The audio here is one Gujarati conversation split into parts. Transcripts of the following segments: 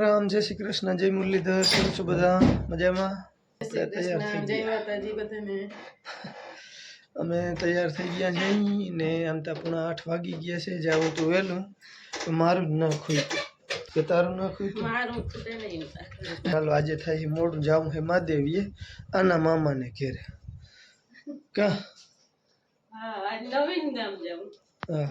રામ રામ જય શ્રી કૃષ્ણ જય મુરલીધર કેમ છો બધા? મજામાં? શ્રી તૈયાર થઈ કૃષ્ણ જય ગયા. માતાજી બધાને. અમે તૈયાર થઈ ગયા જઈ ને આમ તો પૂણા આઠ વાગી ગયા છે જાવું તો વહેલું. તો મારું જ ન ખુઈતું કે તારું ન ખુઈતું મારું ખૂટે નહીં ચાલો આજે થાય છે મોડું. જાવું છે મહાદેવીએ આના મામાને ઘેરે. કા? હા આજ નવીન ગામ જાઉં. હા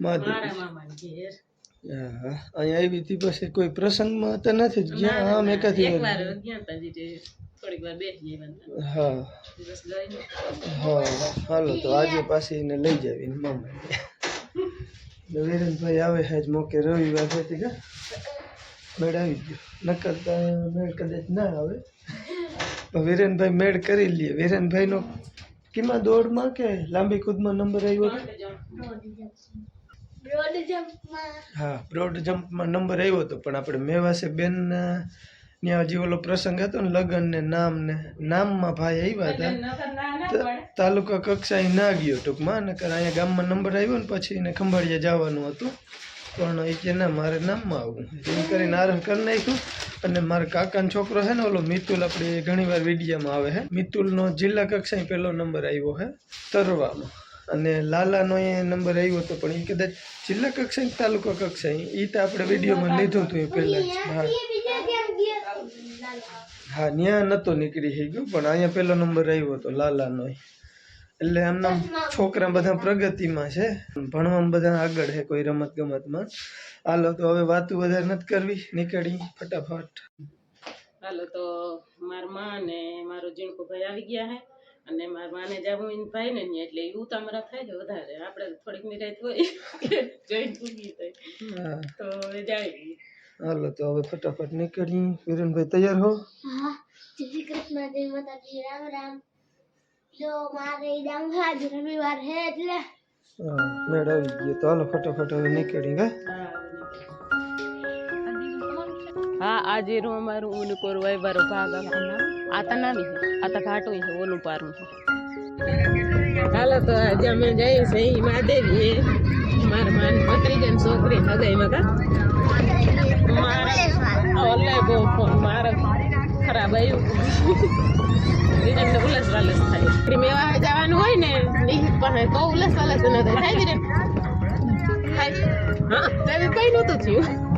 મહાદેવી. મારા મામાને ઘેર. હા હા અહીંયા આવી હતી પછી કોઈ પ્રસંગમાં તો નથી જ ગયા આમ એકાથી એક વાર ગયા તા જીતે થોડીક વાર બેસી જઈએ હા. દિવસ ગઈ હા હાલો તો આજે પાછી એને લઈ જાવી મામા વિરેનભાઈ આવે છે આજ મોકે રવિવાર છે તે કા? મેળ આવી ગયો. નકર તો મેળ કદાચ ના આવે. પણ વિરેનભાઈ મેળ કરી લઈએ વિરેનભાઈનો કેમાં દોડમાં કે લાંબી કૂદમાં નંબર આવ્યો? હતો હા બ્રોડ જમ્પમાં નંબર આવ્યો હતો પણ આપણે મેવાસે બેન ત્યાં હજી ઓલો પ્રસંગ હતો ને લગ્ન ને નામ ને નામમાં ભાઈ આવ્યા હતા. ના ના તાલુકા કક્ષાએ ના ગયો ટૂંકમાં કારણ અહીંયા ગામમાં નંબર આવ્યો ને પછી એને ખંભાળિયા જવાનું હતું. પણ એ કે ના મારે નામમાં આવવું એમ કરીને આરહ કરી નાખ્યું. અને મારા કાકાનો છોકરો છે ને ઓલો મિતુલ આપણે ઘણી વાર વિડીયામાં આવે છે. મિતુલનો જિલ્લા કક્ષાએ પહેલો નંબર આવ્યો છે તરવામાં. અને લાલાનો એ નંબર આવ્યો હતો, પણ એ કદાચ જિલ્લા કક્ષાએ તાલુકા કક્ષાએ? એ તો આપણે વિડીયોમાં લીધું હતું એ પહેલાં જ. હા. હા ત્યાં નહોતો નીકળી થઈ ગયો, પણ અહીંયા પહેલો નંબર આવ્યો હતો લાલાનો એટલે એમના છોકરા બધા પ્રગતિમાં છે. ભણવામાં બધા આગળ છે કોઈ રમત ગમતમાં. હાલો, તો હવે વાતું વધારે નથી કરવી. નીકળી, ફટાફટ. હાલો, તો મારા મા ને મારો જીણકો ભાઈ આવી ગયા હે. અને મારા માને જાવું એને ભાઈ ને એટલે એવું તમારા થાય છે વધારે. આપણે થોડીક નિરાત હોય જોઈને પૂગી જાય. તો હવે જાય હાલો તો હવે ફટાફટ નીકળી વિરેનભાઈ તૈયાર હો? હા. શ્રી કૃષ્ણ જય માતાજી. રામ રામ. જો મારે ડાંગ આજ રવિવાર હે એટલે. મેળ આવી ગયો. તો હાલો ફટાફટ હવે નીકળી ગા હા આજે રો અમારું ઓલું કોરવાય વાયવારો ભાગ આતા નામી છે આતા ઘાટું છે ઓલું પારું છે હાલો તો આજે અમે જઈએ છે ઈ મહાદેવી મારા માન ભત્રીજન છોકરી હગાઈમાં કા? મારા ઓલે બહુ ફોન, મારા ખરાબ આવ્યું વિરેનને ઉલસ વાલસ થાય. મેવા જવાનું હોય ને નિહિત પાસે તો ઉલસ વાલસ ન થાય. થાય હા કઈ નહોતું થયું.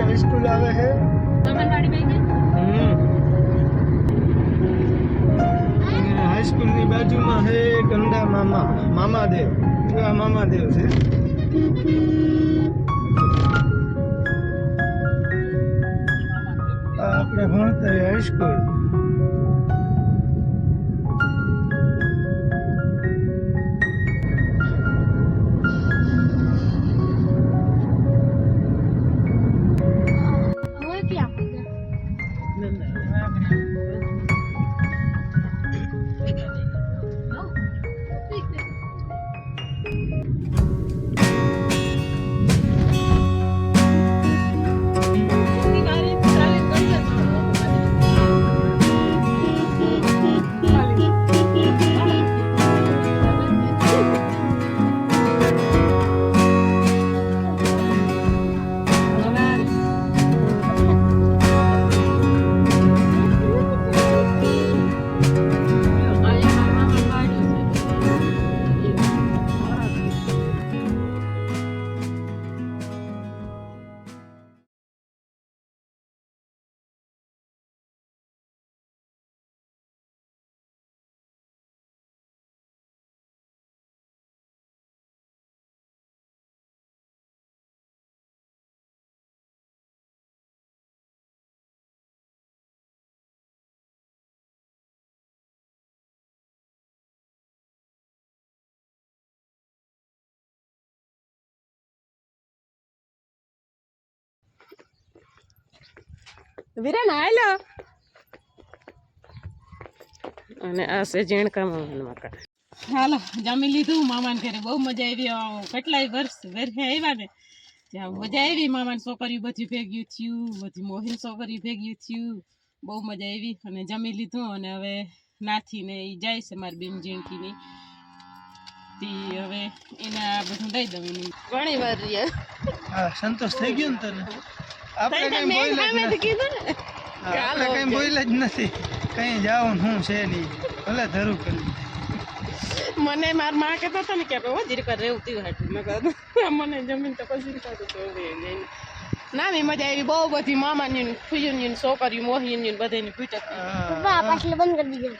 હાઈસ્કૂલ આવે છે હાઈસ્કૂલની બાજુમાં છે ગંડા મામા મામાદેવ એવા મામાદેવ છે આપણે ભણતા હાઈસ્કૂલ વિરાન હાલો. અને આ છે ઝીણકા મામાનું મકાન હાલો જમી લીધું મામાને ઘરે. બહુ મજા આવી. કેટલાય વર્ષ વર્ષે આવ્યા ને. ત્યાં મજા આવી મામાને છોકરીઓ બધી ભેગ્યું થયું બધી મોહિન છોકરીઓ ભેગ્યું થયું. બહુ મજા આવી અને જમી લીધું અને હવે નાથી ને એ જાય છે મારી બેન ઝીણકીની. તી હવે એના બધું દઈ દઉં ઘણી વાર રહ્યા. સંતોષ થઈ ગયો ને તને? આપણે કઈ બોલે જ નથી. કીધું ને? આપણે કઈ બોલે જ નથી. કઈ જાવ હું છે નહીં. ભલે ધરું કરી મને મારમાં કહેતો હતો ને કે આપણે વજીર કર રહેવું તીવું હાટું મેં કહ્યું મને જમીન તો પછી થતું તો ના મજા આવી. બહુ બધી મામાની ને ફુઈની ને છોકરીઓ મોહિની બધાની પાછળ બંધ કરી દીધું.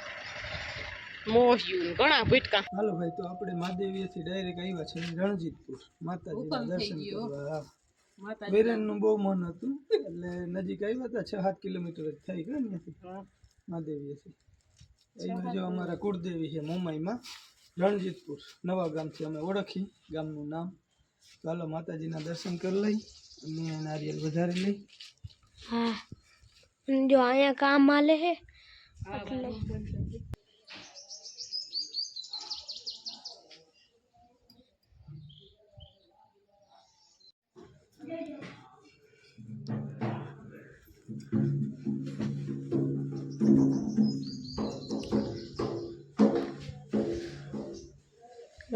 મોહિયું ઘણા પીટકા હાલો ભાઈ તો આપણે મહાદેવીએથી ડાયરેક્ટ આવ્યા છે રણજીતપુર. માતાજી દર્શન કરવા. હા વિરેનનું બહુ મન હતું એટલે નજીક આવ્યા હતા છ સાત કિલોમીટર જ થઈ ગયો ને ત્યાંથી મહાદેવીથી અહીંયા જો અમારા કુળદેવી છે મુંબઈમાં રણજીતપુર નવા ગામથી અમે ઓળખી ગામનું નામ. ચાલો માતાજીના દર્શન કરી લઈ અને નારિયેલ વધારી લઈ. હા. જો અહીંયા કામ હાલે હે એટલે.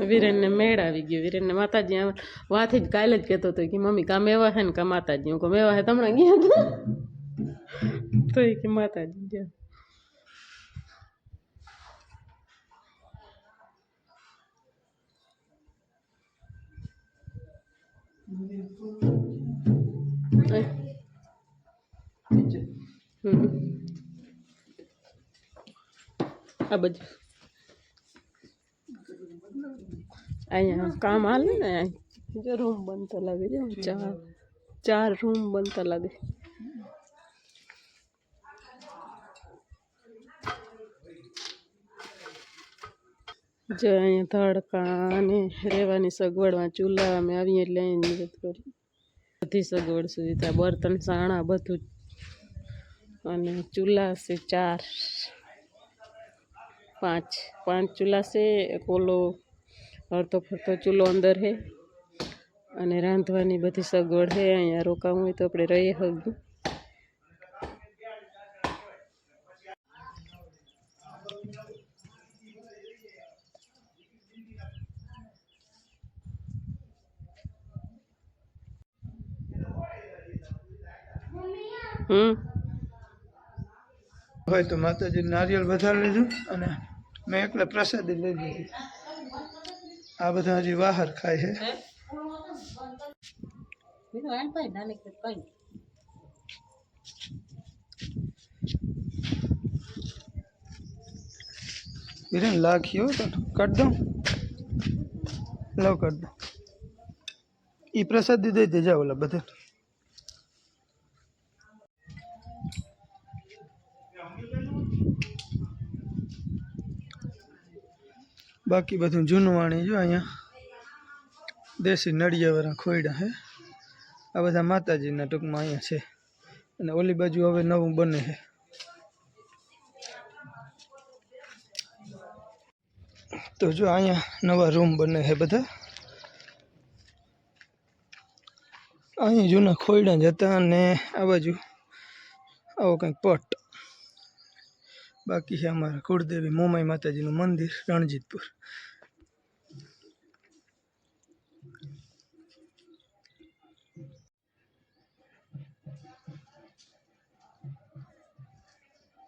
વિરેનને મેળ આવી ગયો. વિરેનને માતાજી આમ વાથી જ કાલે જ કહેતો હતો કે, મમ્મી કા મેવા હે ને કા માતાજી? હું કહું મેવા હે તમને ગયા હતા. તો એ કે, માતાજી ગયા. નીચે હમ. આ બધું. અહીંયા કામ હાલે ને અહીંયા જો રૂમ બનતો લાગે છે ચાર ચાર રૂમ બનતા લાગે જો અહીંયા તડકા અને રહેવાની સગવડમાં ચૂલા અમે આવીએ એટલે અહીં મદદ કરી. બધી સગવડ સુવિધા બર્તન સાણા બધું જ. અને ચૂલા છે ચાર. પાંચ પાંચ ચૂલા છે એક ઓલો હરતો ફરતો ચૂલો અંદર છે અને રાંધવાની બધી સગવડ છે અહીંયા રોકાવું હોય તો આપણે રહીએ હગું. હમ? હોય તો માતાજી નારિયેળ વધારી લીધું અને મેં એકલા પ્રસાદી લઈ લીધી. આ બધા હજી બહાર ખાય છે. વિરેન લાખ્યો તો કાઢ દઉં લવ કાઢ દઉં એ પ્રસાદી દઈ દેજા ઓલા બધા. બાકી બધું જૂનું વાણી જો અહીંયા. દેશી નળિયાવાળા ખોયડા છે આ બધા માતાજીના ટૂંકમાં અહીંયા છે. અને ઓલી બાજુ હવે નવું બને છે તો જો અહીંયા નવા રૂમ બને છે બધા. અહીંયા જૂના ખોયડા જ હતા અને આ બાજુ આવો કંઈક પટ બાકી છે અમારા કુળદેવી મોમાઈ માતાજીનું મંદિર, રણજીતપુર.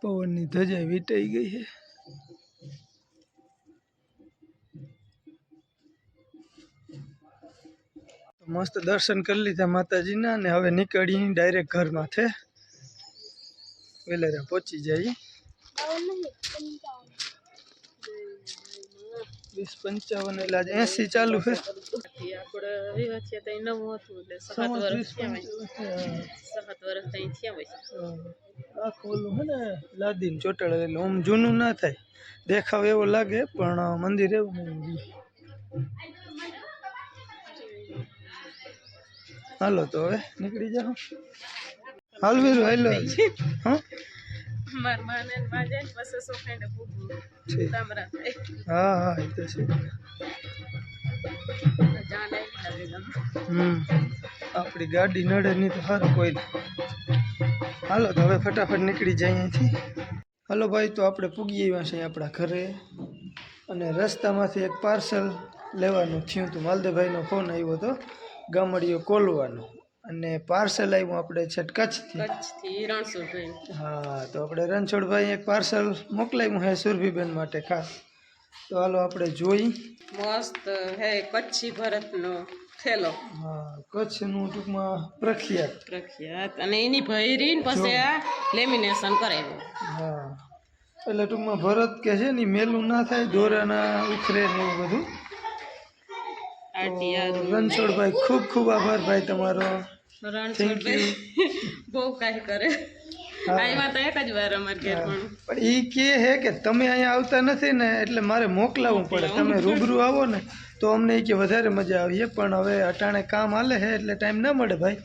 પવનની ધજા વીંટાઈ ગઈ છે. તો મસ્ત દર્શન કરી લીધા માતાજીના અને હવે નીકળી ડાયરેક્ટ ઘરમાં છે વેલેરા પહોંચી જાય વીસ પંચાવન એટલે આજે એસી ચાલુ છે આપણે વિવાહ થયા ત્યાં નવું હતું એટલે સાત વીસ વર્ષ થયા હોય પંચાવન, સાત વર્ષ ત્યાં થયા હોય હા. આખું ઓલું હે ને લાદીને ચોટાડે એટલે આમ જૂનું ના થાય દેખાવ એવો લાગે પણ મંદિર એવું નહીં હાલો તો હવે નીકળી જાઓ હાલ વીરું હાલો હા માર માને માં જાય પછી સોખાઈને પૂગવું તામરા હા હા એ તો છે. હમ. આપણી ગાડી નડે નહીં તો સારું કોઈ હાલો તો હવે ફટાફટ નીકળી જાય અહીંથી. હાલો ભાઈ તો આપણે પૂગી આવ્યા છીએ આપણા ઘરે. અને રસ્તામાંથી એક પાર્સલ લેવાનું થયું હતું. માલદેભાઈનો ફોન આવ્યો હતો ગામડીઓ કોલવાનો. અને પાર્સલ આવ્યું આપણે છેટ કચ્છથી. કચ્છથી રણછોડભાઈ. હા તો આપણે રણછોડભાઈ એક પાર્સલ મોકલાવ્યું હે સુરભીબેન માટે ખાસ. તો હાલો આપણે જોઈ. મસ્ત હે કચ્છી ભરતનો થેલો. હા કચ્છનું ટૂંકમાં પ્રખ્યાત. પ્રખ્યાત. અને એની ભૈરી પછી આ લેમિનેશન કરાવ્યું. હા એટલે ટૂંકમાં ભરત કે છે ને મેલું ના થાય દોરાના ઉખરે ને એવું બધું. રણછોડભાઈ ખૂબ ખૂબ આભાર ભાઈ તમારો. રણછોડભાઈ બહુ કાંઈ કરે. આવ્યા તો એક જ વાર અમારે ઘેર પણ. પણ એ કે હે કે તમે અહીંયા આવતા નથી ને એટલે મારે મોકલાવવું પડે. તમે રૂબરૂ આવો ને તો અમને એ કે વધારે મજા આવીએ પણ હવે અટાણે કામ હાલે છે એટલે ટાઈમ ના મળે ભાઈ.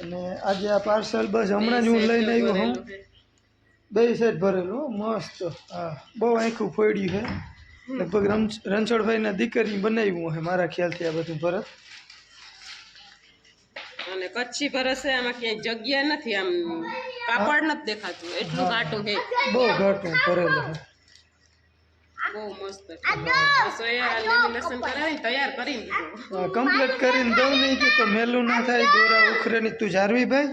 અને આજે આ પાર્સલ બસ હમણાં જ હું લઈને આવ્યો હું. બે સેટ ભરેલું મસ્ત. હા. બહુ આંખું ફોડ્યું છે લગભગ રમ રણછોડભાઈના દીકરી બનાવ્યું છે મારા ખ્યાલથી આ બધું ભરત. અને કચ્છી ભરત છે આમાં ક્યાંય જગ્યા નથી આમ કાપડ નથી દેખાતું એટલું ઘાટું છે. બહુ ઘાટું ભરેલું છે. બહુ મસ્ત સોયા લેમિનેશન કરાવીને તૈયાર કરીને દીધું કમ્પ્લીટ કરીને દઉં નહીં કે તો મેલું ના થાય દોરા ઉખરે નહીં તું જારવી ભાઈ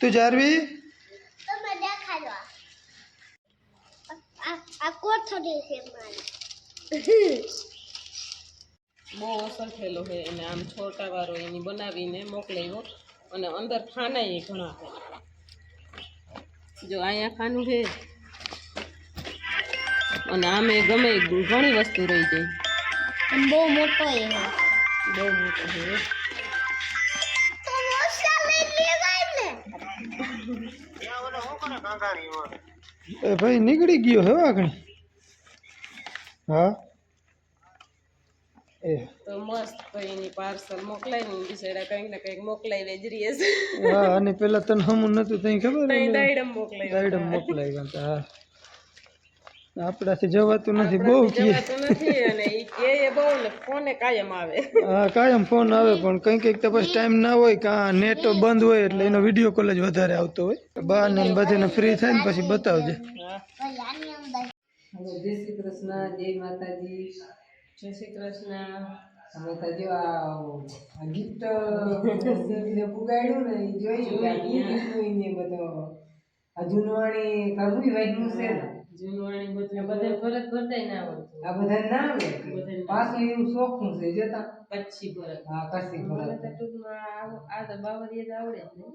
તું જારવી? તમે દેખાડો આ આ કોથળી છે મારી બહુ અસર થયેલો છે અને આમ છોટા વાળો એની બનાવીને મોકલાવ્યો અને અંદર ખાના એ ઘણા જો અહીંયા ખાનું છે. અને આમે ગમે એ ઘણી વસ્તુ રહી જાય. બહુ મોટો એ બહુ મોટો છે. ભાઈ નીકળી ગયો હવે આગળ. હા. તો મસ્ત કઈની પાર્સલ મોકલાવી બિચારા કંઈક ને કંઈક મોકલાવી જ રહીએ છે. હા અને પેલા તને હમું નતું તઈ ખબર તઈ એટલે દાયડમ મોકલાવી ગાઈડમ મોકલાવ્યા હા. આપણાથી જવાતું નથી બહુ કે. જવાતું નથી અને ઈ કે એ બહુ ને ફોને કાયમ આવે. હા કાયમ ફોન આવે પણ કંઈક કંઈક તો પછી ટાઈમ ના હોય કાં નેટ બંધ હોય એટલે એનો વીડિયો કોલ જ વધારે આવતો હોય. બહાર ને બધાને ફ્રી થાય ને પછી બતાવજે. જય શ્રી કૃષ્ણ જય માતાજી. જય શ્રી કૃષ્ણ. અમે તો જો આ ગિફ્ટ પુગાડ્યું ને એ જોયું ને બધો. જૂનવાણી કભી વાગ્યું છે ને? જૂનવાણી બધું બધા ફરક ભરતાય ના આવડતું આ બધા ના આવે પાછું એવું શોખું છે જોતા? કચ્છી ફરક. હા કચ્છી ફરક. ટૂંકમાં આ- તો બાવરીએ જ આવડે જ ને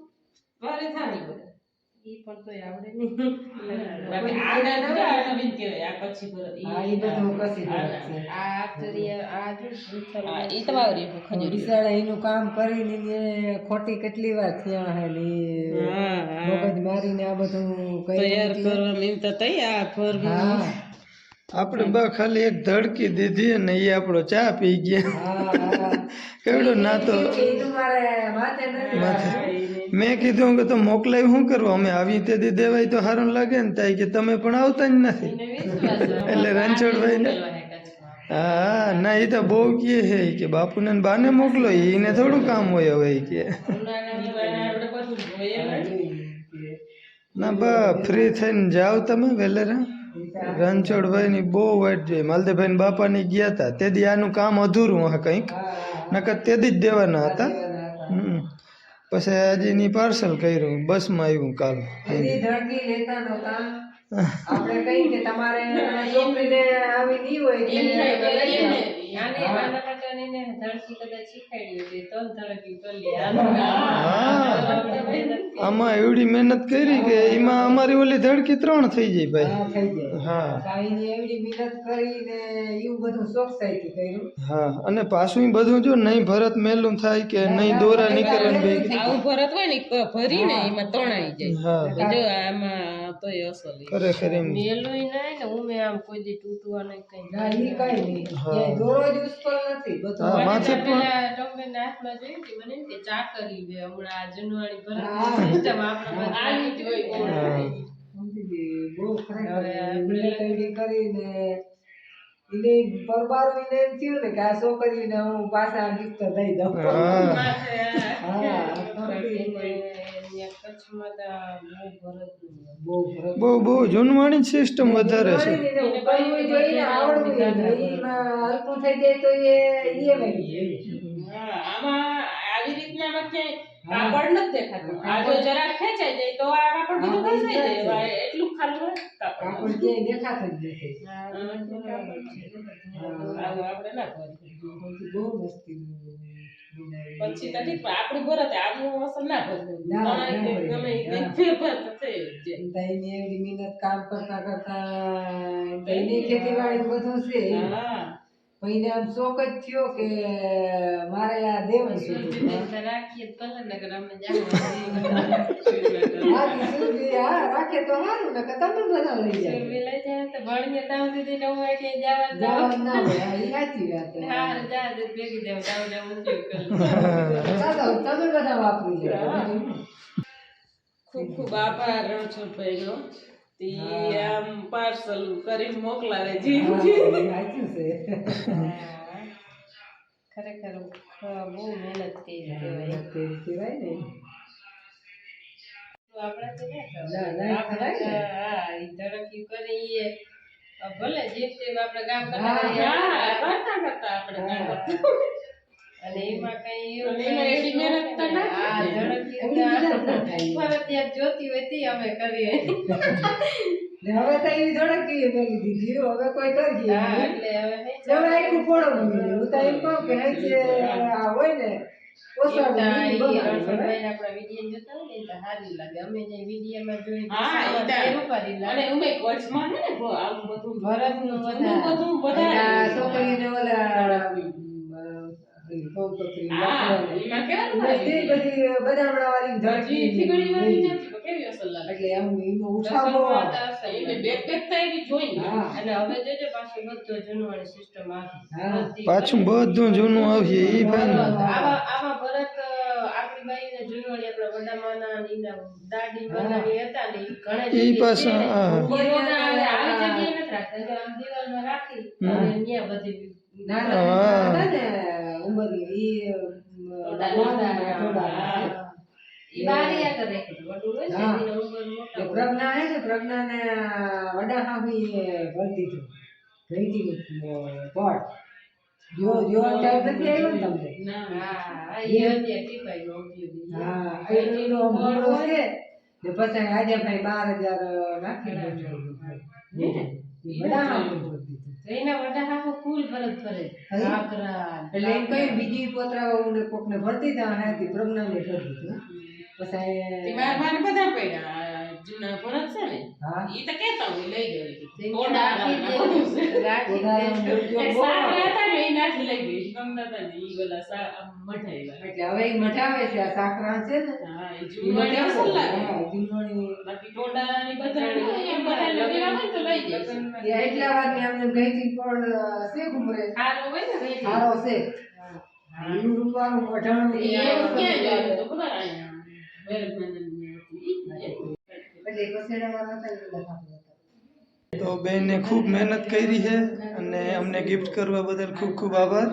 મારે થાય બધા ઈ પણ તોય આવડે નહીં. આ ના તો આ નવીન કહેવાય આ કચ્છી ભરત હા ઈ બધું કસી ભરત છે. આ actually આ જો આ ઈ તો. બાવરી ખજૂરી બિચારા એનું કામ કરીને એને ખોટી કેટલી વાર થયા હે ને ઈ હા હા. મગજ મારીને આ બધું તૈયાર કરવા એમ તો તૈયાર હા. આપણે બા ખાલી એક ધડકી દીધી અને એ આપણો ચા પી ગયા. હા હા. ના તો મારે માથે. મેં કીધું કે તો મોકલાવી શું કરવું? અમે આવી તેથી દેવાય તો સારું લાગે ને તાઈ કે તમે પણ આવતા જ નથી. એટલે રણછોડભાઈ ને હા ના એ તો બહુ કહે છે કે બાપુને ને બાને મોકલો એને થોડું કામ હોય હવે કે. ના. બા ફ્રી થઈને જાઓ તમે વેલેરા. રણછોડભાઈ ની બહુ વાઈટ જોઈ માલદેભાઈ ને બાપાની ગયા હતા તે દી આનું કામ અધૂરું હા કંઈક. નકર તે દી જ દેવાના હતા. હમ. પછી આજે ની પાર્સલ કર્યું બસમાં આવ્યું કાલ. આપણે કઈ કે તમારે છોકરીને આવી નહીં હોય કે હા. આમાં એવડી મહેનત કરી કે એમાં અમારી ઓલી ધડકી ત્રણ થઈ જાય ભાઈ. હા, થઈ જાય. હા. કાંઈની એવડી મહેનત કરીને એવું બધું ચોકસાઈથી કર્યું. હા અને પાછું બધું જો નહીં ભરત મેલું થાય કે નહીં દોરા નીકળે ને બે આવું ભરત હોય ને ભરીને એમાં તણાઈ જાય. જો આમાં તોય એ ઈ. ખરેખર એમ. મેલુંય નહીં ને ઉમે આમ કોઈ દી તૂટવાનું કઈ ના કઈ નહીં દોરો જ ઉસ્પલ નથી બધું. હા માથે પેલા ટોમ્બેના હાથમાં જોયું કે મને કે ચાકરી બે હમણાં આ જનવાળી ભરત સિસ્ટમ આપણે આવી જ હોય બહુ ખરેખર હવે આપણે- મિલિટરી કરીને એને પરબારો એને એમ થયું ને કે આ છોકરીને હું પાછા ગિફ્ટ દઈ દઉં. હા. બહુ બહુ ફરક બહુ બહુ જૂનવાણી સિસ્ટમ વધારે છે. આમાં આવી રીતના કાપડ નથી દેખાતું. આ જો જરાક ખેંચાઈ જાય તો આ કાપડ બીજું હા, જાય. એટલું ખાલી કાપડ. ક્યાંય દેખાતું જ નથી. આપણે ના કરીએ. બહુ. પછી તકલીફ આપણું ભરત આવું અસર ના કે ગમે ફેરફાર એની એવડી મહેનત કામ કરતા કરતા ખેતીવાડી બધું છે. હા. એને આમ શોખ જ થયો કે મારે આ દેવન છે. રાખીએ તો અમે હા સારું ને તમે બધા લઈ જાય લઈ જાય તો ભણીએ ત્યાં સુધી નવ વાગે જવા જવાનું ના હોય. હા, સાચી વાત. હા જા ભેગી દેવ જાવ જાવ ઉપયોગ કરી તમે બધા વાપરી લો ખૂબ ખૂબ આભાર રણછોડભાઈ નો તી આમ પાર્સલ કરીને મોકલાવે જી. સાચું છે. ખરેખર બહુ મહેનત કરી કહેવાય. કહેવાય ને. ભલે જેમ તેમ આપણે કામ કરતા કરતા કરતા આપણે અને એમાં કઈ ફરજિયાત જોતી હોય તે અમે કરીએ. હવે તો એવી ધડકી દીધી હવે કોઈ એટલે હવે. હું તો એમ કહું કે જે આ ને છોકરીને ઓલા પાછું બધું જૂનવાણી સિસ્ટમ આવી. હા. બધી. પાછું બધું જૂનું આવશે એ જગ્યાએ પાછા, હા. બધી ના. હતા હતું. વડું પ્રજ્ઞા ને પ્રજ્ઞાને વડા હતું પટ જો જો ટાઈપ નથી આવ્યો ને તમને હા એનો મોડો છે ને પછી આજે ભાઈ બાર હજાર નાખી દીધું. વડા હતું. એના વડા હાહુ ફૂલ ભરત ફરે. કાકરા એટલે એમ કઈ બીજી પોતરા ને કોક ને ભરતી હતા હાથી પ્રજ્ઞાને ભરતી હતું પછી મારા ભાઈને બધા પડ્યા જૂના ભરત છે ને ઈ તો કેતા હોય લઈ ને એ નાખી લઈ ગઈ. ગમતા હતા ને ઈ બધા સા- આમ એટલે હવે ઈ મઠાવે છે આ સાકરા છે ને? હા ઈ જૂનવાણી અસર લાગે જૂનવાણી બાકી ટોડા ની બધા એમ બધા લગેલા હોય તો લઈ જાય. એટલા વારની અમને ગઈથી પણ છે ઘુમરે સારું હોય ને ભાઈ સારો છે? લીલું રૂપાળું મોઢાણું એ એ ક્યાં ક્યાં તો ખબર અહીંયા. વેરભાઈને ઈ તો બેનને ખૂબ મહેનત કરી છે અને અમને ગિફ્ટ કરવા બદલ ખૂબ ખૂબ આભાર.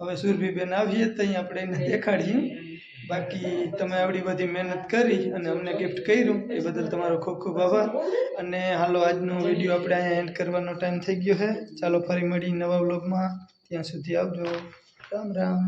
હવે સુરભી બેન આવીએ તો આપણે એને દેખાડીએ. બાકી તમે આવડી બધી મહેનત કરી અને અમને ગિફ્ટ કર્યું. એ બદલ તમારો ખૂબ ખૂબ આભાર. અને હાલો, આજનો વીડિયો આપણે અહીંયા એન્ડ કરવાનો ટાઈમ થઈ ગયો છે. ચાલો ફરી મળી નવા વ્લોગમાં ત્યાં સુધી આવજો. રામ રામ.